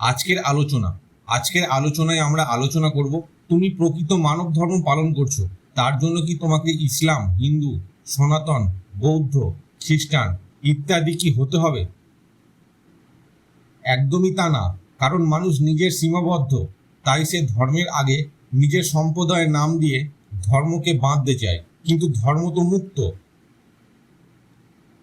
আজকের আলোচনা। আজকের আলোচনায় আমরা আলোচনা করব, তুমি প্রকৃত মানব ধর্ম পালন করছ, তার জন্য কি তোমাকে ইসলাম, হিন্দু, সনাতন, বৌদ্ধ, খ্রিস্টান ইত্যাদি কি হতে হবে? একদমই তা না, কারণ মানুষ নিজের সীমাবদ্ধ, তাই সে ধর্মের আগে নিজের সম্প্রদায়ের নাম দিয়ে ধর্মকে বাঁধতে চায়, কিন্তু ধর্ম তো মুক্ত।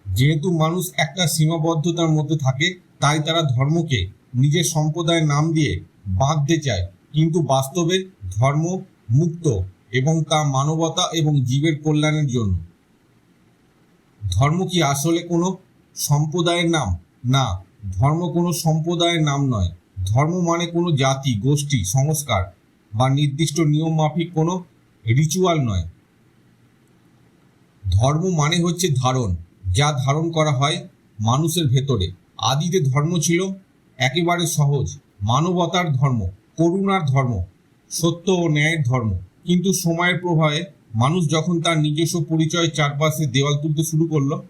যেহেতু মানুষ একটা সীমাবদ্ধতার মধ্যে থাকে, তাই তারা ধর্মকে নিজের সম্প্রদায়ের নাম দিয়ে বাঁধতে চায়। কিন্তু বাস্তবে ধর্ম মুক্ত এবং তা মানবতা এবং জীবের কল্যাণের জন্য। ধর্ম কি আসলে কোনো সম্প্রদায়ের নাম? না, ধর্ম কোনো সম্প্রদায়ের নাম নয়। ধর্ম মানে কোনো জাতি, গোষ্ঠী, সংস্কার বা নির্দিষ্ট নিয়ম মাফিক কোনো রিচুয়াল নয়। ধর্ম মানে হচ্ছে ধারণ, যা ধারণ করা হয় মানুষের ভেতরে। আদিতে ধর্ম ছিল একেবারে সহজ। মানবতার ধর্ম, করুণার ধর্ম, সত্য ও ন্যায়ের ধর্ম। কিন্তু সময়ের প্রভাবে মানুষ যখন তার নিজস্ব পরিচয় চারপাশে দেওয়াল তুলতে শুরু করল,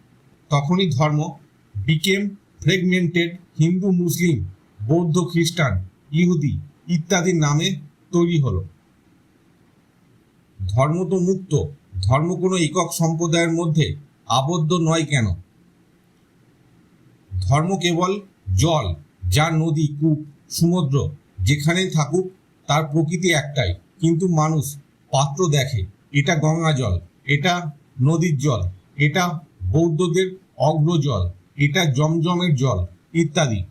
তখনই ধর্ম বিকেম ফ্রেগমেন্টেড হিন্দু, মুসলিম, বৌদ্ধ, খ্রিস্টান, ইহুদি ইত্যাদির নামে তৈরি হলো। ধর্ম তো মুক্ত। ধর্ম কোনো একক সম্প্রদায়ের মধ্যে আবদ্ধ নয় কেন? ধর্ম কেবল জল। যা নদী, কূপ, সমুদ্র যেখানেই থাকুক, তার প্রকৃতি একটাই। কিন্তু মানুষ পাত্র দেখে, এটা গঙ্গা জল, এটা নদীর জল, এটা বৌদ্ধদের অগ্র জল, এটা জমজমের জল ইত্যাদি।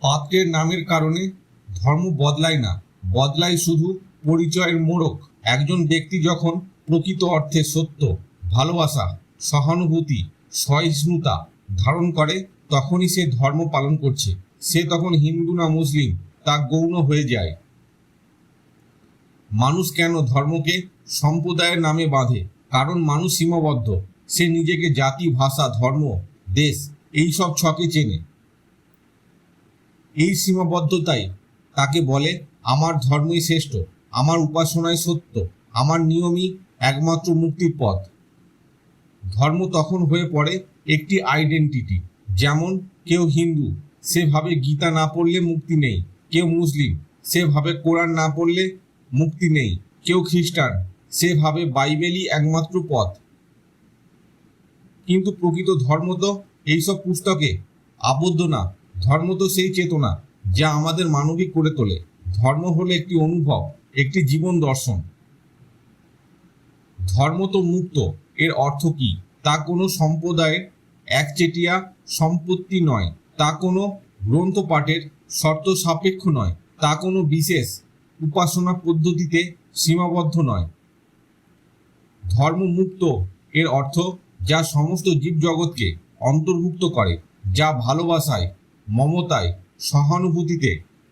পাত্রের নামের কারণে ধর্ম বদলায় না, বদলায় শুধু পরিচয়ের মোড়ক। একজন ব্যক্তি যখন প্রকৃত অর্থে সত্য, ভালোবাসা, সহানুভূতি, সহিষ্ণুতা ধারণ করে তখনই সে ধর্ম পালন করছে। সে তখন হিন্দু না মুসলিম, তা গৌণ হয়ে যায়। মানুষ কেন ধর্মকে সম্প্রদায়ের নামে বাঁধে? কারণ মানুষ সীমাবদ্ধ। সে নিজেকে জাতি, ভাষা, ধর্ম, দেশ এই সব ছকে চেনে। এই সীমাবদ্ধতাই তাকে বলে, আমার ধর্মই শ্রেষ্ঠ, আমার উপাসনায় সত্য, আমার নিয়মই একমাত্র মুক্তির পথ। ধর্ম তখন হয়ে পড়ে একটি আইডেন্টিটি যেমন কেউ হিন্দু, সেভাবে গীতা না পড়লে মুক্তি নেই। কেউ মুসলিম, সেভাবে কোরআন না পড়লে মুক্তি নেই। কেউ খ্রিস্টান, সেভাবে বাইবেলই একমাত্র পথ। কিন্তু প্রকৃত ধর্ম তো এইসব পুস্তকে আবদ্ধ না। ধর্ম তো সেই চেতনা যা আমাদের মানবিক করে তোলে। ধর্ম হলো একটি অনুভব, একটি জীবন দর্শন। ধর্ম তো মুক্ত, এর অর্থ কি? তা কোনো সম্প্রদায়ের একচেটিয়া সম্পত্তি নয়, তা কোনো গ্রন্থ পাঠের শর্ত সাপেক্ষ নয়, তা কোনো বিশেষ উপাসনা পদ্ধতিতে সীমাবদ্ধ নয়। ধর্ম মুক্ত এর অর্থ যা সমস্ত জীবজগৎকে অন্তর্ভুক্ত করে, যা ভালোবাসায়, মমতায়, সহানুভূতিতে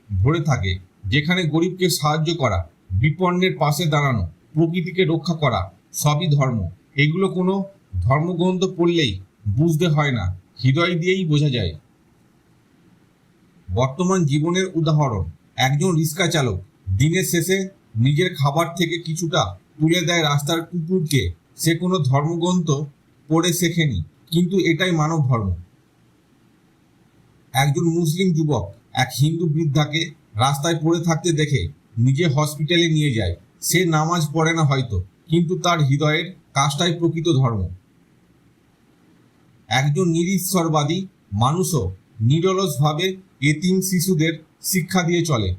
ভরে থাকে, যেখানে গরিবকে সাহায্য করা, বিপন্নের পাশে দাঁড়ানো, প্রকৃতিকে রক্ষা করা সবই ধর্ম। এগুলো কোনো ধর্মগ্রন্থ পড়লেই বুঝতে হয় না। হৃদয় দিয়েই বোঝা যায়। বর্তমান জীবনের উদাহরণ, একজন রিক্সা চালক দিনের শেষে নিজের খাবার থেকে কিছুটা তুলে দেয় রাস্তার কুকুরকে, সে কোনো ধর্মগ্রন্থ পড়ে শেখেনি, কিন্তু এটাই মানব ধর্ম। একজন মুসলিম যুবক এক হিন্দু বৃদ্ধাকে রাস্তায় পড়ে থাকতে দেখে নিজে হসপিটালে নিয়ে যায়। সে নামাজ পড়ে না হয়তো, কিন্তু তার হৃদয়ের কাজটাই প্রকৃত ধর্ম। একজন নিরীশ্বরবাদী মানুষও নিরলসভাবে এতিম শিশুদের শিক্ষা দিয়ে চলে।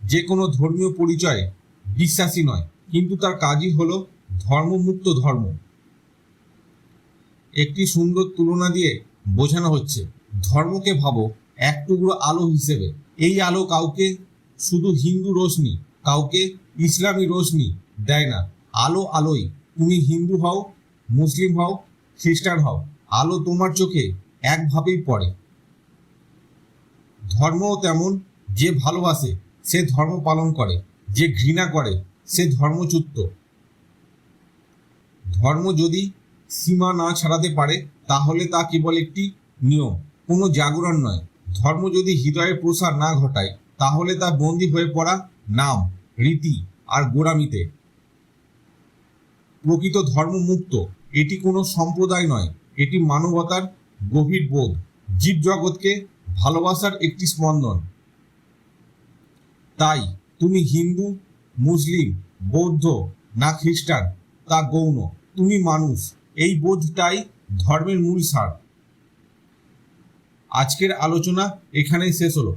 যে কোনো ধর্মীয় পরিচয়ে বিশ্বাসী নয়, কিন্তু তার কাজই হল ধর্মমুক্ত ধর্ম। একটি সুন্দর তুলনা দিয়ে বোঝানো হচ্ছে, ধর্মকে ভাবো এক টুকরো আলো হিসেবে। এই আলো কাউকে শুধু হিন্দু রোশনি, কাউকে ইসলামী রোশনি দেয় না। আলো আলোই, তুমি হিন্দু হও, মুসলিম হও খ্রিস্টান হও, আলো তোমার চোখে একভাবেই পড়ে। ধর্মও তেমন, যে ভালোবাসে, সে ধর্ম পালন করে, যে ঘৃণা করে, সে ধর্মচ্যুত ধর্ম যদি সীমা না ছাড়াতে পারে, তাহলে তা কেবল একটি নিয়ম, কোনো জাগরণ নয়। ধর্ম যদি হৃদয়ের প্রসার না ঘটায়, তাহলে তা বন্দী হয়ে পড়া নাম, রীতি আর গোড়ামিতে। প্রকৃত ধর্ম মুক্ত। এটি কোনো সম্প্রদায় নয়, এটি মানবতার গভীর বোধ, জীবজগৎকে ভালোবাসার একটি স্পন্দন। তাই তুমি হিন্দু, মুসলিম, বৌদ্ধ না খ্রিস্টান, তা গৌণ, তুমি মানুষ, এই বোধটাই ধর্মের মূল সার আজকের আলোচনা এখানেই শেষ হলো।